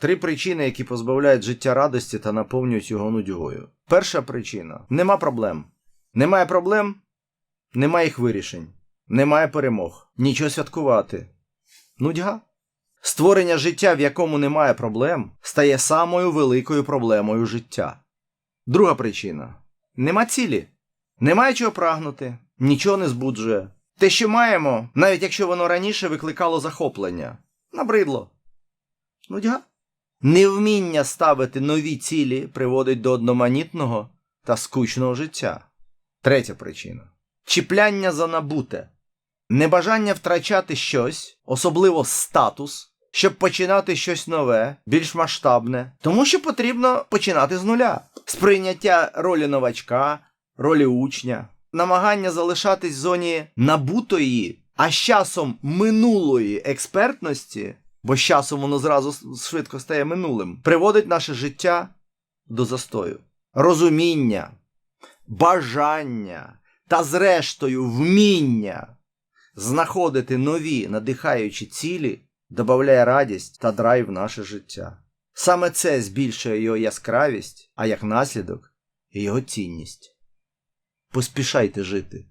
Три причини, які позбавляють життя радості та наповнюють його нудьгою. Перша причина нема проблем. Немає проблем, немає їх вирішень, немає перемог, нічого святкувати. Нудьга. Створення життя, в якому немає проблем, стає самою великою проблемою життя. Друга причина нема цілі, немає чого прагнути, нічого не збуджує. Те, що маємо, навіть якщо воно раніше викликало захоплення, набридло. Нудьга. Невміння ставити нові цілі приводить до одноманітного та скучного життя. Третя причина чіпляння за набуте, небажання втрачати щось, особливо статус, щоб починати щось нове, більш масштабне, тому що потрібно починати з нуля. Сприйняття ролі новачка, ролі учня, намагання залишатись в зоні набутої, а з часом минулої експертності, бо з часом воно зразу швидко стає минулим, приводить наше життя до застою. Розуміння, бажання та, зрештою, вміння знаходити нові надихаючі цілі додає радість та драйв в наше життя. Саме це збільшує його яскравість, а як наслідок його цінність. Поспішайте жити.